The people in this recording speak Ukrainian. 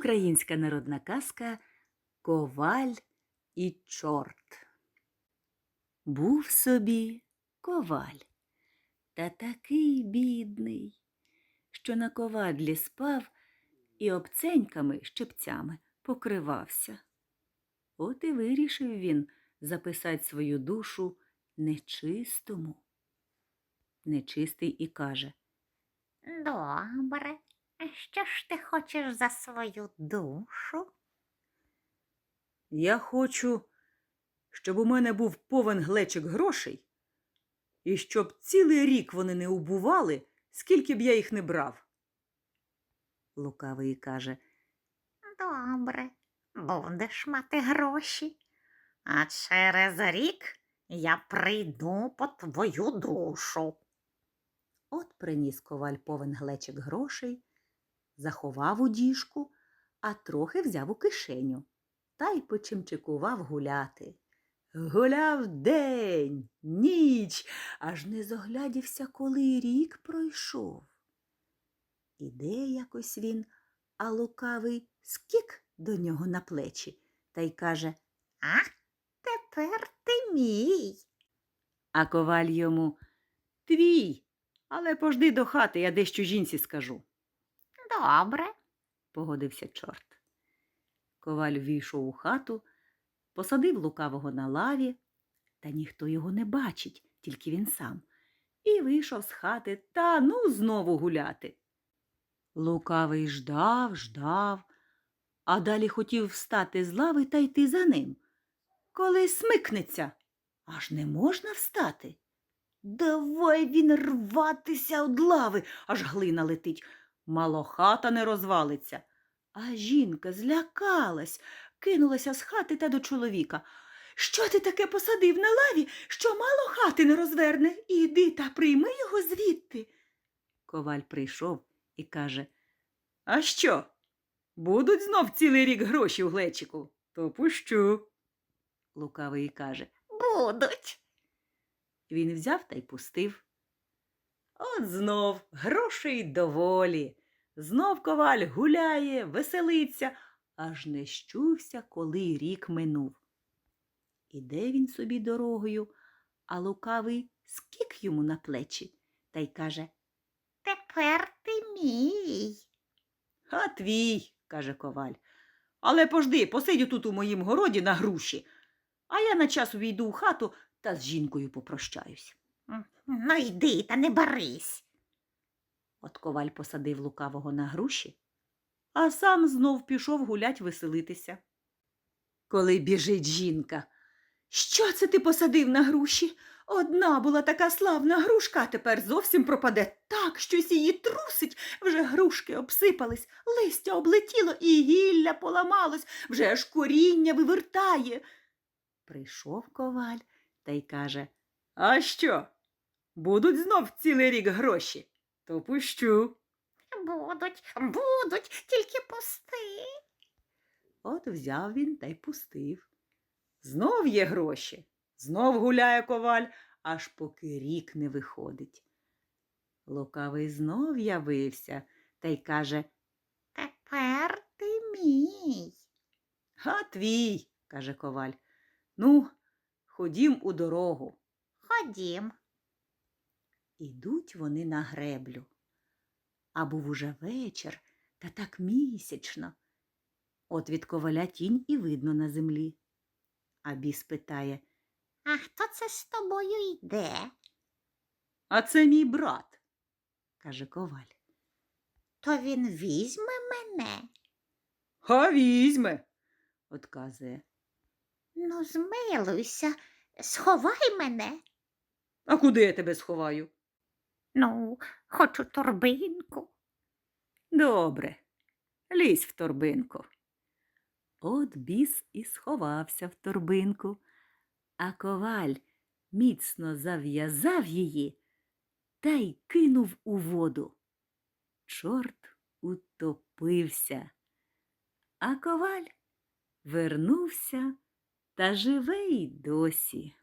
Українська народна казка Коваль і чорт. Був собі коваль, та такий бідний, що на ковадлі спав і обценьками щепцями покривався. От і вирішив він записати свою душу нечистому. Нечистий і каже Добре. А Що ж ти хочеш за свою душу? Я хочу, щоб у мене був повен глечик грошей, і щоб цілий рік вони не убували, скільки б я їх не брав. Лукавий каже, Добре, будеш мати гроші. А через рік я прийду по твою душу. от приніс коваль повен глечик грошей, заховав у діжку, а трохи взяв у кишеню та й почимчикував гуляти. Гуляв день, ніч, аж не зоглядівся, коли рік пройшов. Іде якось він, а лукавий скік до нього на плечі та й каже, А тепер ти мій. а коваль йому Твій, але пожди до хати, я дещо жінці скажу, Добре. погодився чорт. Коваль ввійшов у хату, посадив лукавого на лаві, та ніхто його не бачить, тільки він сам, і вийшов з хати та ну знову гуляти. Лукавий ждав, ждав, а далі хотів встати з лави та йти за ним. Коли смикнеться, аж не можна встати. Давай він рватися од лави, аж глина летить. Мало хата не розвалиться. А жінка злякалась, кинулася з хати та до чоловіка. Що ти таке посадив на лаві, що мало хати не розверне? Іди та прийми його звідти. Коваль прийшов і каже А що? Будуть знов цілий рік гроші в глечику, то пущу. Лукавий каже Будуть. він взяв та й пустив. От знов грошей доволі. Знов коваль гуляє, веселиться, аж не щувся, коли рік минув. Іде він собі дорогою, а лукавий скік йому на плечі та й каже Тепер ти мій. А твій, каже коваль. Але пожди, посидю тут у моїм городі на груші, а я на час увійду у хату та з жінкою попрощаюсь. Ну йди та не барись. От коваль посадив лукавого на груші, а сам знов пішов гулять веселитися. Коли біжить жінка. Що це ти посадив на груші? Одна була така славна грушка, а тепер зовсім пропаде так, щось її трусить. Вже грушки обсипались, листя облетіло і гілля поламалось, вже аж коріння вивертає. Прийшов коваль та й каже А що? Будуть знов цілий рік гроші? То пущу. Будуть, будуть, тільки пусти. От взяв він та й пустив. Знов є гроші, знов гуляє коваль, аж поки рік не виходить. Лукавий знов явився та й каже Тепер ти мій. А твій, каже коваль. Ну, ходім у дорогу. Ходім. Ідуть вони на греблю. А був уже вечір та так місячно. От від коваля тінь і видно на землі. А біс питає А хто це з тобою йде? А це мій брат, каже коваль. То він візьме мене. А візьме, отказує. Ну, змилуйся, сховай мене. А куди я тебе сховаю? Ну, хочу торбинку. Добре, лізь в торбинку. От біс і сховався в торбинку, а коваль міцно зав'язав її та й кинув у воду. Чорт утопився, а коваль вернувся та живе й досі.